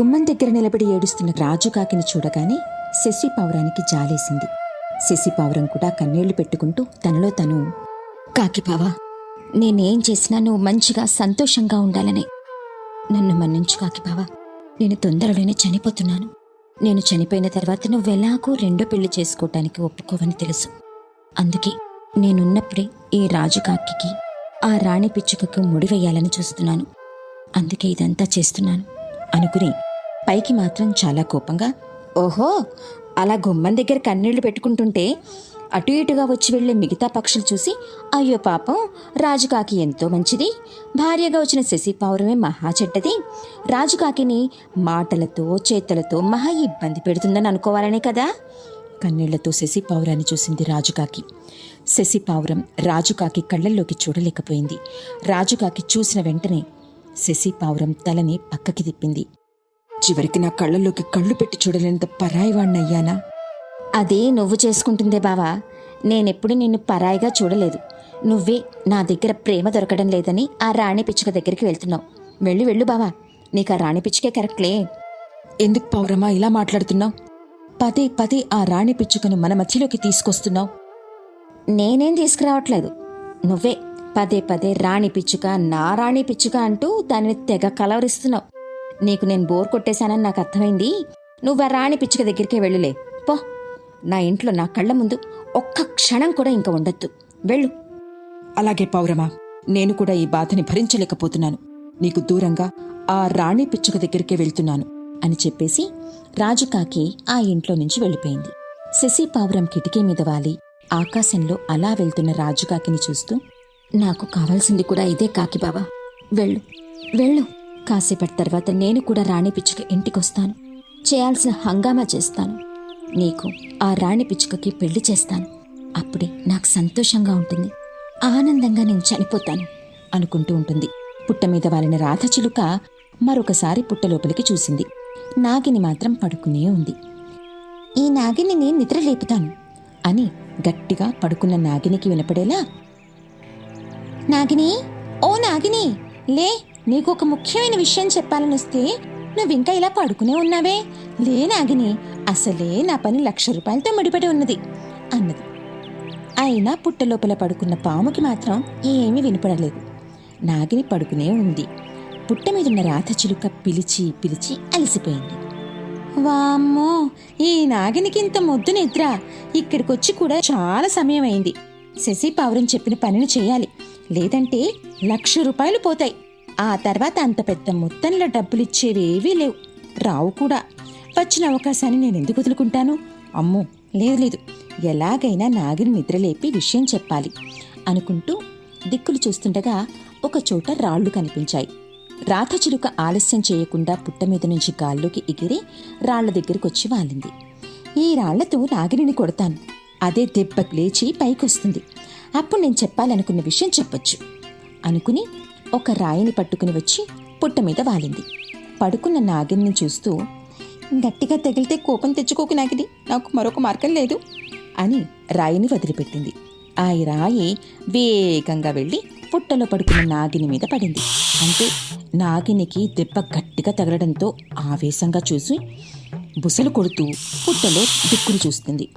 గుమ్మం దగ్గర నిలబడి ఏడుస్తున్న రాజుకాకిని చూడగానే శశి పావురానికి జాలేసింది. శశి పావురం కూడా కన్నీళ్ళు పెట్టుకుంటూ తనలో తను కాకిపావా నేనేం చేసినా నువ్వు మంచిగా సంతోషంగా ఉండాలనే. నన్ను మన్నించు కాకిపావా నేను తొందరలోనే చనిపోతున్నాను. నేను చనిపోయిన తర్వాత నువ్వెలాగూ రెండో పెళ్ళి చేసుకోవటానికి ఒప్పుకోవని తెలుసు. అందుకే నేనున్నప్పుడే ఈ రాజుకాకి ఆ రాణి పిచ్చుకకు ముడివేయాలని చూస్తున్నాను. అందుకే ఇదంతా చేస్తున్నాను. అనుకుని పైకి మాత్రం చాలా కోపంగా ఓహో అలా గుమ్మం దగ్గర కన్నీళ్ళు పెట్టుకుంటుంటే అటు ఇటుగా వచ్చి వెళ్ళే మిగతా పక్షులు చూసి అయ్యో పాపం రాజుకాకి ఎంతో మంచిది. భార్యగా వచ్చిన శశి పౌరమే మహా చెడ్డది. రాజుకాకిని మాటలతో చేతలతో మహా ఇబ్బంది పెడుతుందని అనుకోవాలనే కదా? కన్నీళ్ళతో శశి పావురాన్ని చూసింది రాజుకాకి శశి పావురం రాజుకాకి కళ్ళల్లోకి చూడలేకపోయింది. రాజుకాకి చూసిన వెంటనే శశి పావురం తలని పక్కకి తిప్పింది. చివరికి నా కళ్ళల్లోకి కళ్ళు పెట్టి చూడలేనంత పరాయివాణ్ణయ్యానా? అదే నువ్వు చేసుకుంటుందే బావా. నేనెప్పుడు నిన్ను పరాయిగా చూడలేదు. నువ్వే నా దగ్గర ప్రేమ దొరకడం లేదని ఆ రాణి పిచ్చుక దగ్గరికి వెళ్తున్నావు. వెళ్ళు వెళ్ళు బావా. నీకు ఆ రాణి పిచ్చుకే కరెక్ట్లే. ఎందుకు పౌరమా ఇలా మాట్లాడుతున్నావు? పదే పదే ఆ రాణి పిచ్చుకను మన మధ్యలోకి తీసుకొస్తున్నావు. నేనేం తీసుకురావట్లేదు. నువ్వే పదే పదే రాణి పిచ్చుక నా రాణి పిచ్చుక అంటూ దానిని తెగ కలవరిస్తున్నావు. నీకు నేను బోర్ కొట్టేశానని నాకు అర్థమైంది. నువ్వు ఆ రాణి పిచ్చుక దగ్గరికే వెళ్ళులే. పో. నా ఇంట్లో నా కళ్ళ ముందు ఒక్క క్షణం కూడా ఇంకా ఉండొద్దు. వెళ్ళు. అలాగే పౌరమా నేను కూడా ఈ బాధని భరించలేకపోతున్నాను. నీకు దూరంగా ఆ రాణి పిచ్చుక దగ్గరికే వెళ్తున్నాను అని చెప్పేసి రాజుకాకి ఆ ఇంట్లో నుంచి వెళ్ళిపోయింది. శశి పావురం కిటికీ మీద వాలి. ఆకాశంలో అలా వెళ్తున్న రాజుకాకిని చూస్తూ నాకు కావాల్సింది కూడా ఇదే కాకి బాబా వెళ్ళు వెళ్ళు. కాసేపటి తర్వాత నేను కూడా రాణి పిచ్చుక ఇంటికొస్తాను. చేయాల్సిన హంగామా చేస్తాను. నీకు ఆ రాణి పిచ్చుకకి పెళ్ళి చేస్తాను. అప్పుడే నాకు సంతోషంగా ఉంటుంది. ఆనందంగా నేను చనిపోతాను అనుకుంటూ ఉంటుంది. పుట్ట మీద వాలిన రాధ చిలుక మరొకసారి పుట్ట లోపలికి చూసింది. నాగిని మాత్రం పడుకునే ఉంది. ఈ నాగిని నేను అని గట్టిగా పడుకున్న నాగినికి వినపడేలా నాగిని ఓ నాగిని లే నీకు ఒక ముఖ్యమైన విషయం చెప్పాలని వస్తే నువ్వింకా ఇలా పడుకునే ఉన్నావే? లే నాగిని అసలే నా పని లక్ష రూపాయలతో ముడిపడి ఉన్నది అన్నది. అయినా పుట్టలోపల పడుకున్న పాముకి మాత్రం ఏమీ వినపడలేదు. నాగిని పడుకునే ఉంది. పుట్ట మీదున్న రాధ చిలుక పిలిచి పిలిచి అలసిపోయింది. వామ్మో ఈ నాగినికి ఇంత మొద్దు నిద్ర. ఇక్కడికొచ్చి కూడా చాలా సమయం అయింది శశి పావురం చెప్పిన పనిని చేయాలి. లేదంటే లక్ష రూపాయలు పోతాయి. ఆ తర్వాత అంత పెద్ద మొత్తంలో డబ్బులిచ్చేవేవీ లేవు. రావు కూడా వచ్చిన అవకాశాన్ని నేను ఎందుకు వదులుకుంటాను? అమ్మో లేదు లేదు. ఎలాగైనా నాగిని నిద్రలేపి విషయం చెప్పాలి అనుకుంటూ దిక్కులు చూస్తుండగా ఒక చోట రాళ్ళు కనిపించాయి. రాతచిలుక ఆలస్యం చేయకుండా పుట్ట మీద నుంచి గాల్లోకి ఎగిరి రాళ్ళ దగ్గరికొచ్చి వాలింది. ఈ రాళ్ళతో నాగిని కొడతాను. అదే దెబ్బకు లేచి పైకొస్తుంది. అప్పుడు నేను చెప్పాలనుకున్న విషయం చెప్పొచ్చు. అనుకుని ఒక రాయిని పట్టుకుని వచ్చి పుట్ట మీద వాలింది. పడుకున్న నాగిని చూస్తూ గట్టిగా తగిలితే కోపం తెచ్చుకోకు నాగిని నాకు మరొక మార్గం లేదు అని రాయిని వదిలిపెట్టింది. ఆ రాయి వేగంగా వెళ్ళి పుట్టలో పడుకున్న నాగిని మీద పడింది. అంటే నాగినికి దెబ్బ గట్టిగా తగలడంతో ఆవేశంగా చూసి బుసలు కొడుతూ పుట్టలో దిక్కులు చూస్తుంది.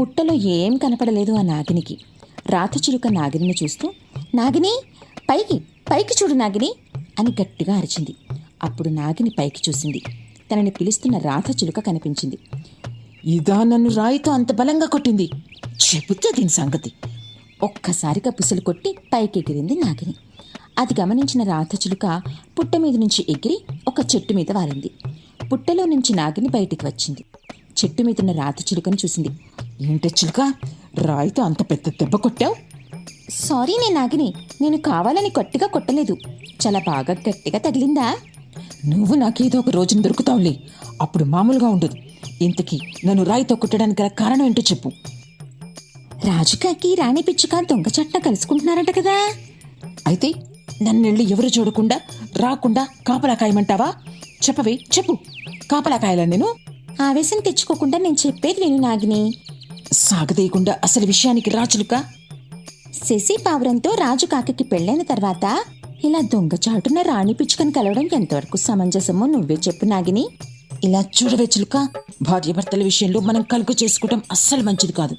పుట్టలో ఏం కనపడలేదు ఆ నాగినికి. రాతచిలుక నాగిని చూస్తూ నాగిని పైకి పైకి చూడు నాగిని అని గట్టిగా అరిచింది. అప్పుడు నాగిని పైకి చూసింది. తనని పిలుస్తున్న రాతచిలుక కనిపించింది. ఇదా నన్ను రాయితో అంత బలంగా కొట్టింది. చెబుతే దీని సంగతి. ఒక్కసారిగా పుసలు కొట్టి పైకెగిరింది నాగిని. అది గమనించిన రాతచిలుక పుట్ట మీద నుంచి ఎగిరి ఒక చెట్టు మీద వాలింది పుట్టలో నుంచి నాగిని బయటికి వచ్చింది. చెట్టు మీద ఉన్న రాతచిలుకను చూసింది. ఏంటి చిలుక రాయితో అంత పెద్ద దెబ్బ కొట్టావు? సారీ నేను నాగిని. నేను కావాలని గట్టిగా కొట్టలేదు. చాలా బాగా గట్టిగా తగిలిందా? నువ్వు నాకేదో ఒక రోజున దొరుకుతావులే. అప్పుడు మామూలుగా ఉండదు. ఇంతకీ నన్ను రాయితో కొట్టడానికి గల కారణం ఏంటో చెప్పు. రాజుకాకి రాణి పిచ్చుక దొంగ చట్ట కలుసుకుంటున్నారంట కదా. అయితే నన్నెళ్ళి ఎవరు చూడకుండా రాకుండా కాపలా కాయమంటావా? చెప్పవే చెప్పు. కాపలా కాయాలా నేను? ఆవేశం తెచ్చుకోకుండా నేను చెప్పేది విను నాగిని. సాగదీయకుండా అసలు విషయానికి రాచులుక శశి పావురంతో రాజు కాకి పెళ్ళైన తర్వాత ఇలా దొంగచాటున రాణి పిచ్చుకని కలవడం ఎంతవరకు సమంజసమో నువ్వే చెప్పు నాగిని. ఇలా చూడవే చిలుక. భార్యాభర్తల విషయంలో మనం కలుగు చేసుకోవడం అస్సలు మంచిది కాదు.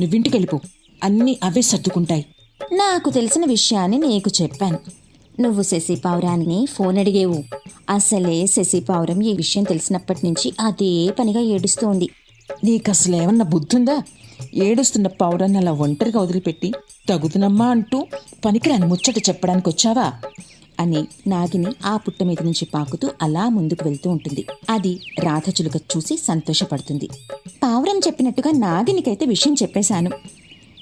నువ్వింటికి వెళ్ళిపో అన్నీ అవే సర్దుకుంటాయి. నాకు తెలిసిన విషయాన్ని నీకు చెప్పాను. నువ్వు శశి పావురాన్ని ఫోన్ అడిగేవు. అసలే శశి పావురం ఈ విషయం తెలిసినప్పటి నుంచి అదే పనిగా ఏడుస్తోంది. నీకు అసలు ఏమన్నా బుద్ధుందా? ఏడుస్తున్న పౌరాన్ని అలా ఒంటరిగా వదిలిపెట్టి తగుదునమ్మా అంటూ పనికిరాని ముచ్చట చెప్పడానికి వచ్చావా అని నాగిని ఆ పుట్ట మీద నుంచి పాకుతూ అలా ముందుకు వెళ్తూ ఉంటుంది. అది రాధచులుక చూసి సంతోషపడుతుంది. పావురం చెప్పినట్టుగా నాగినికైతే విషయం చెప్పేశాను.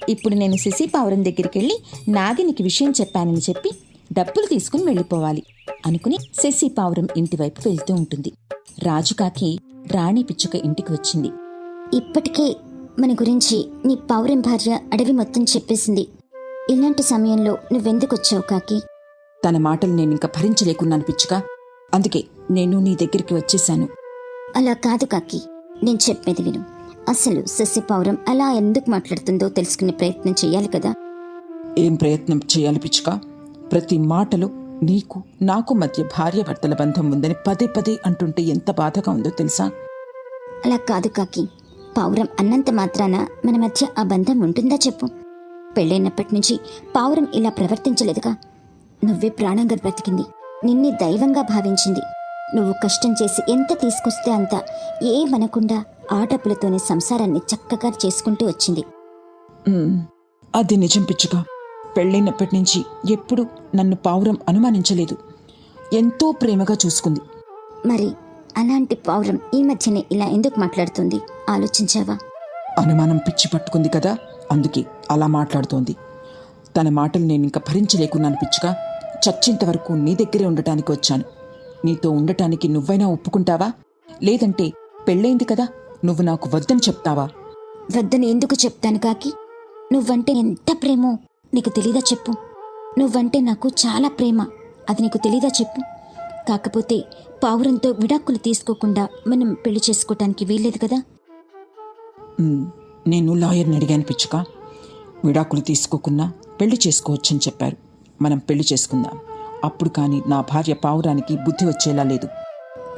ఇప్పుడు నేను శశి పావురం దగ్గరికి వెళ్ళి నాగినికి విషయం చెప్పానని చెప్పి డబ్బులు తీసుకుని వెళ్ళిపోవాలి అనుకుని శశి పావురం ఇంటివైపు వెళ్తూ ఉంటుంది. రాజుకాకి రాణి పిచ్చుక ఇంటికి వచ్చింది. ఇప్పటికే మన గురించి నీ పౌరం భార్య అడవి మొత్తం చెప్పేసింది. ఇలాంటి సమయంలో నువ్వెందుకు వచ్చావు కాకి? తన మాటలు నేను ఇంకా భరించలేకున్నాను పిచ్చుక. అందుకే నేను నీ దగ్గరికి వచ్చేశాను. అలా కాదు కాకి. నేను చెప్పేది విను. అసలు శశి పౌరం అలా ఎందుకు మాట్లాడుతుందో తెలుసుకునే ప్రయత్నం చేయాలి కదా. ఏం ప్రయత్నం చేయాలి పిచ్చుక? ప్రతి మాటలో నీకు నాకు మధ్య భార్యాభర్తల బంధం ఉందని పదే పదే అంటుంటే ఎంత బాధగా ఉందో తెలుసా? అలా కాదు కాకి. పావురం అన్నంత మాత్రాన మన మధ్య ఆ బంధం ఉంటుందా చెప్పు. పెళ్ళైనప్పటి నుంచి పావురం ఇలా ప్రవర్తించలేదుగా. నువ్వే ప్రాణంగా బ్రతికింది. నిన్నే దైవంగా భావించింది. నువ్వు కష్టం చేసి ఎంత తీసుకొస్తే అంత ఏమనకుండా ఆ డబ్బులతోనే సంసారాన్ని చక్కగా చేసుకుంటూ వచ్చింది. అది నిజం పిచ్చుక పెళ్ళైనప్పటి నుంచి ఎప్పుడు నన్ను పావురం అనుమానించలేదు. ఎంతో ప్రేమగా చూసుకుంది. మరి అలాంటి పావురం ఈ మధ్యనే ఇలా ఎందుకు మాట్లాడుతుంది? ఆలోచించావా? అనుమానం పిచ్చి పట్టుకుంది కదా అందుకే అలా మాట్లాడుతోంది. తన మాటలు నేను ఇంకా భరించలేకున్నాను పిచ్చుక చచ్చేంత వరకు నీ దగ్గరే ఉండటానికి వచ్చాను. నీతో ఉండటానికి నువ్వైనా ఒప్పుకుంటావా? లేదంటే పెళ్ళైంది కదా నువ్వు నాకు వద్దని చెప్తావా? వద్దని ఎందుకు చెప్తాను కాకి? నువ్వంటే ఎంత ప్రేమో నీకు తెలీదా చెప్పు. నువ్వంటే నాకు చాలా ప్రేమ అది నీకు తెలీదా చెప్పు. కాకపోతే పావురంతో విడాకులు తీసుకోకుండా మనం పెళ్ళి చేసుకోవటానికి వీల్లేదు కదా. నేను లాయర్ని అడిగాను పిచ్చుక. విడాకులు తీసుకోకున్నా పెళ్ళి చేసుకోవచ్చని చెప్పారు. మనం పెళ్ళి చేసుకుందాం. అప్పుడు కానీ నా భార్య పావురానికి బుద్ధి వచ్చేలా లేదు.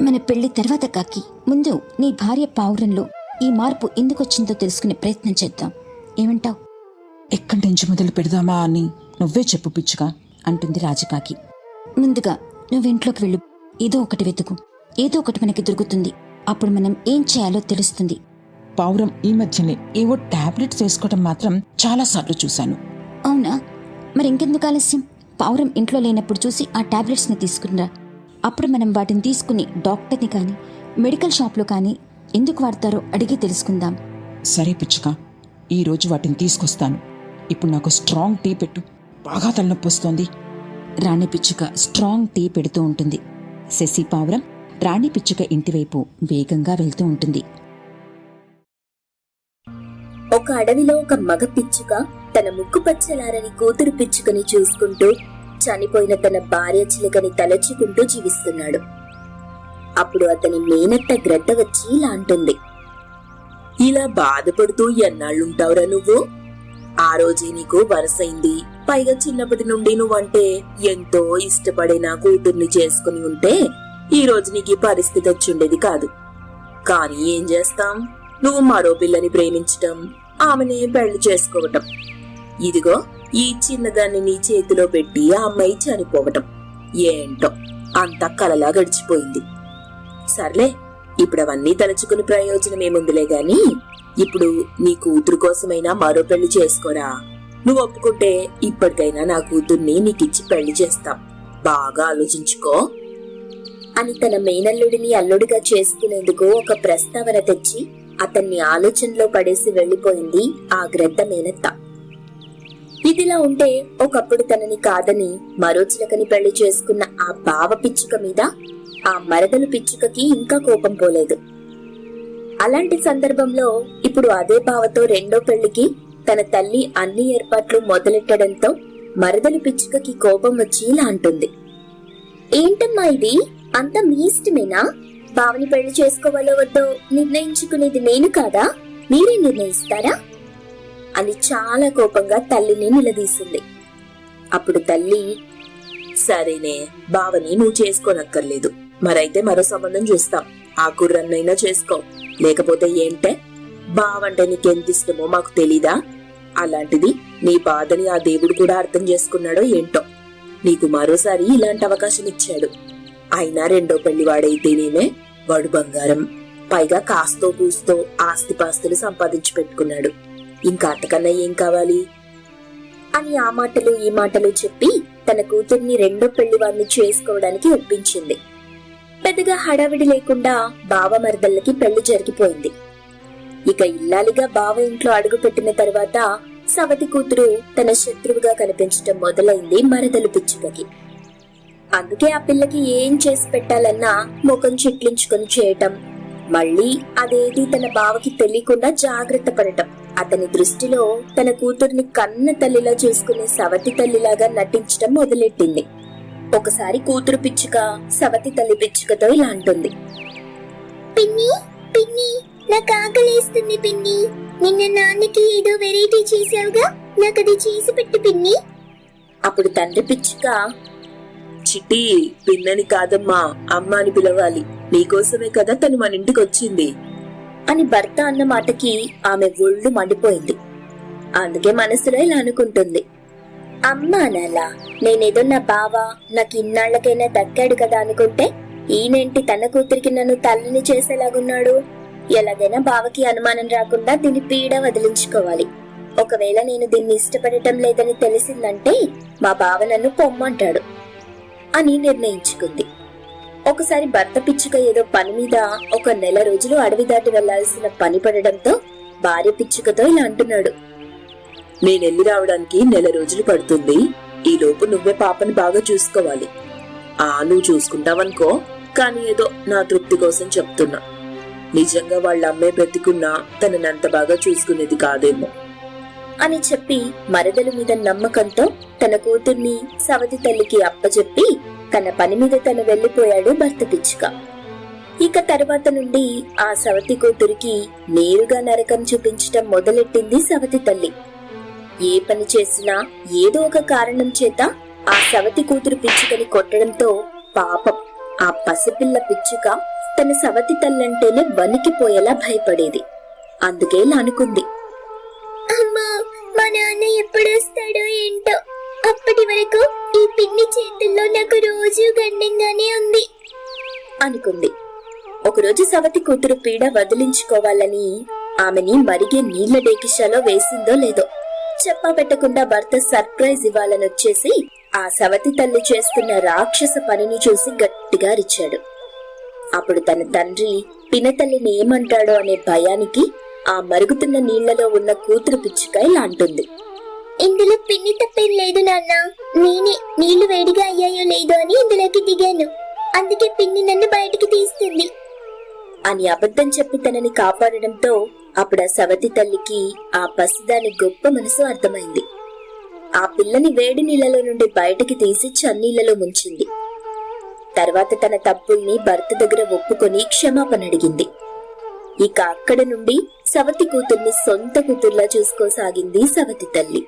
మన పెళ్ళి తర్వాత కాకి ముందు నీ భార్య పావురంలో ఈ మార్పు ఎందుకొచ్చిందో తెలుసుకునే ప్రయత్నం చేద్దాం. ఏమంటావ్? ఎక్కడి నుంచి మొదలు పెడదామా అని నువ్వే చెప్పు పిచ్చుక అంటుంది రాజకాకి ముందుగా నువ్వు ఇంట్లోకి వెళ్ళు. ఏదో ఒకటి వెతుకు. ఏదో ఒకటి మనకి దొరుకుతుంది. అప్పుడు మనం ఏం చేయాలో తెలుస్తుంది. పావురం ఈ మధ్యనే ఏవో టాబ్లెట్స్ వేసుకోవడం మాత్రం చాలాసార్లు చూశాను. అవునా? మరి ఇంకెందుకు ఆలస్యం? పావురం ఇంట్లో లేనప్పుడు చూసి ఆ టాబ్లెట్స్ని తీసుకునిరా. అప్పుడు మనం వాటిని తీసుకుని డాక్టర్ని కానీ మెడికల్ షాప్లో కానీ ఎందుకు వాడతారో అడిగి తెలుసుకుందాం. సరే పిచ్చుక ఈ రోజు వాటిని తీసుకొస్తాను. ఇప్పుడు నాకు స్ట్రాంగ్ టీ పెట్టు. బాగా తలనొప్పి వస్తోంది. రాణి పిచ్చుక స్ట్రాంగ్ టీ పెడుతూ ఉంటుంది. శశి పావురం రాణి పిచ్చుక ఇంటివైపు వేగంగా వెళ్తూ ఉంటుంది. ఒక అడవిలో ఒక మగ పిచ్చుక తన ముక్కు పచ్చలారని కూతురు పిచ్చుకని చూసుకుంటూ చనిపోయిన తన భార్య చిలుకని తలచుకుంటూ జీవిస్తున్నాడు. అప్పుడు అతని మేనత్త గ్రద్ద వచ్చి ఇలా అంటుంది. ఇలా బాధపడుతూ ఎన్నాళ్ళుంటావురా నువ్వు? ఆ రోజే నీకు వరసైంది. పైగా చిన్నప్పటి నుండి నువ్వంటే ఎంతో ఇష్టపడే నా కూతుర్ని చేసుకుని ఉంటే ఈ రోజు నీకు పరిస్థితి వచ్చుండేది కాదు. కానీ ఏం చేస్తాం? నువ్వు మరో పిల్లని ప్రేమించటం ఆమెని పెళ్ళి చేసుకోవటం. ఇదిగో ఈ చిన్నదాన్ని నీ చేతిలో పెట్టి ఆ అమ్మాయి చనిపోవటం. ఏంటో అంతా కలలా గడిచిపోయింది. సర్లే ఇప్పుడు అవన్నీ తలుచుకుని ప్రయోజనం ఏముందిలే గాని ఇప్పుడు నీ కూతురు కోసమైనా మరో పెళ్ళి చేసుకోరా? నువ్వు ఒప్పుకుంటే ఇప్పటికైనా నా కూతుర్ని నీకిచ్చి పెళ్ళి చేస్తాం. బాగా ఆలోచించుకో. అని తన మేనల్లుడిని అల్లుడిగా చేసుకునేందుకు ఒక ప్రస్తావన తెచ్చి అతన్ని ఆలోచనలో పడేసి వెళ్ళిపోయింది ఆ గ్రద్ద మేనత్త ఇదిలా ఉంటే ఒకప్పుడు తనని కాదని మరో చిలకని పెళ్ళి చేసుకున్న ఆ బావ పిచ్చుక మీద ఆ మరదలు పిచ్చుకకి ఇంకా కోపం పోలేదు. అలాంటి సందర్భంలో ఇప్పుడు అదే బావతో రెండో పెళ్ళికి తన తల్లి అన్ని ఏర్పాట్లు మొదలెట్టడంతో మరదలు పిచ్చుకకి కోపం వచ్చి ఇలా అంటుంది. ఏంటమ్మా ఇది? అంత మీ ఇష్టమేనా? బావని పెళ్ళి చేసుకోవాలో వద్దో నిర్ణయించుకునేది నేను కాదా? మీరే నిర్ణయిస్తారా? అని చాలా కోపంగా తల్లిని నిలదీసింది. అప్పుడు తల్లి సరేనే బావని నువ్వు చేసుకోనక్కర్లేదు. మరైతే మరో సంబంధం చూస్తాం. ఆ కుర్రన్నైనా చేసుకో. లేకపోతే ఏంటే? బావంటే నీకెంత ఇష్టమో మాకు తెలీదా? అలాంటిది నీ బాధని ఆ దేవుడు కూడా అర్థం చేసుకున్నాడో ఏంటో? నీకు మరోసారి ఇలాంటి అవకాశం ఇచ్చాడు. అయినా రెండో పెళ్ళివాడైతేనేమే వాడు బంగారం. పైగా కాస్తో పూస్తో ఆస్తిపాస్తులు సంపాదించి పెట్టుకున్నాడు. ఇంకా అంతకన్నా ఏం కావాలి? అని ఆ మాటలు ఈ మాటలు చెప్పి తన కూతుర్ని రెండో పెళ్ళివాడిని చేసుకోవడానికి ఒప్పించింది. పెద్దగా హడావిడి లేకుండా బావ మరదళ్ళకి పెళ్ళి జరిగిపోయింది. ఇక ఇల్లాలిగా బావ ఇంట్లో అడుగు పెట్టిన తర్వాత సవతి కూతురు తన శత్రువుగా కనిపించటం మొదలైంది మరదలు పిచ్చుకకి. అందుకే ఆ పిల్లకి ఏం చేసి పెట్టాలన్నా ముఖం చిట్లించుకొని చేయటం. మళ్ళీ అదేది తన బావకి తెలియకుండా జాగ్రత్త పడటం. అతని దృష్టిలో తన కూతుర్ని కన్న తల్లిలా చూసుకునే సవతి తల్లిలాగా నటించటం మొదలెట్టింది. ఒకసారి కూతురు పిచ్చుక సవతి తల్లి పిచ్చుకతో ఇలా అంటుంది. పిన్ని పిన్ని నాకు ఆకలేస్తుంది పిన్ని. నిన్న నాన్నకి ఏదో వెరైటీ చేసావుగా నాకు అది చేసి పెట్టు పిన్ని. అప్పుడు తండ్రి పిచ్చుక చిట్టి పిన్నని కాదమ్మా అమ్మ అని పిలవాలి. నీకోసమే కదా తను మన ఇంటికి వచ్చింది అని భర్త అన్న మాటకి ఆమె ఒళ్ళు మండిపోయింది. అందుకే మనసులో ఇలా అనుకుంటుంది. అమ్మా నాలా నేనేదో నా బావ నాకు ఇన్నాళ్ళకైనా దక్కాడు కదా అనుకుంటే ఈయనేంటి తన కూతురికి నన్ను తల్లిని చేసేలాగున్నాడు? ఎలాగైనా బావకి అనుమానం రాకుండా దీని పీడ వదిలించుకోవాలి. ఒకవేళ నేను దీన్ని ఇష్టపడటం లేదని తెలిసిందంటే మా బావ నన్ను పొమ్మంటాడు. అని నిర్ణయించుకుంది. ఒకసారి భర్త పిచ్చుక ఏదో పని మీద ఒక నెల రోజులు అడవి దాటి వెళ్ళాల్సిన పని పడడంతో భార్య పిచ్చుకతో ఇలా అంటున్నాడు. నేనెళ్ళి రావడానికి నెల రోజులు పడుతుంది. ఈ లోపు నువ్వే పాపని బాగా చూసుకోవాలి. ఆ నువ్వు చూసుకుంటావనుకో కానీ ఏదో నా తృప్తి కోసం చెప్తున్నా. నిజంగా వాళ్ళ అమ్మే బ్రతికున్నా తననంత బాగా చూసుకునేది కాదేమో. అని చెప్పి మరదల మీద నమ్మకంతో తన కూతుర్ని సవతి తల్లికి అప్పచెప్పి తన పని మీద తను వెళ్ళిపోయాడు భర్త పిచ్చుక. ఇక తర్వాత నుండి ఆ సవతి కూతురికి నేరుగా నరకం చూపించటం మొదలెట్టింది సవతి తల్లి. ఏ పని చేసినా ఏదో ఒక కారణం చేత ఆ సవతి కూతురు పిచ్చుకని కొట్టడంతో పాపం ఆ పసిపిల్ల పిచ్చుక తన సవతి తల్లంటేనే వణికిపోయేలా భయపడేది. అందుకేలా అనుకుంది చేస్తాడో ఏంటో. అప్పటి వరకు ఈ పిన్ని చేతుల్లో నాకు రోజు గండంగానే ఉంది. అనుకుంది. ఒకరోజు సవతి కూతురు పీడ వదిలించుకోవాలని ఆమెని మరిగే నీళ్ళ డేకిషాలో వేసిందో లేదో చెప్పా పెట్టకుండా భర్త సర్ప్రైజ్ ఇవ్వాలని వచ్చేసి ఆ సవతి తల్లి చేస్తున్న రాక్షస పనిని చూసి గట్టిగా అరిచాడు. అప్పుడు తన తండ్రి పినతల్లిని ఏమంటాడో అనే భయానికి ఆ మరుగుతున్న నీళ్ళలో ఉన్న కూతురు పిచ్చుకాయ లాంటుంది అంటుంది. ఇందులో పిన్ని తప్పేం లేదు నాన్న. నేనే నీళ్ళు వేడిగా అయ్యాయో లేదో అని ఇందులోకి దిగాను. అందుకే పిన్ని నన్ను బయటికి తీస్తుంది. అని అబద్ధం చెప్పి తనని కాపాడడంతో అప్పుడు ఆ సవతి తల్లికి ఆ పసిదాని గొప్ప మనసు అర్థమైంది. ఆ పిల్లని వేడి నీళ్ళలో నుండి బయటికి తీసి చన్నీళ్ళలో ముంచింది. తర్వాత తన తప్పుల్ని భర్త దగ్గర ఒప్పుకొని క్షమాపణ అడిగింది. ఇక అక్కడ నుండి సవతి కూతుర్ని సొంత కూతుర్లా చూసుకోసాగింది సవతి తల్లి.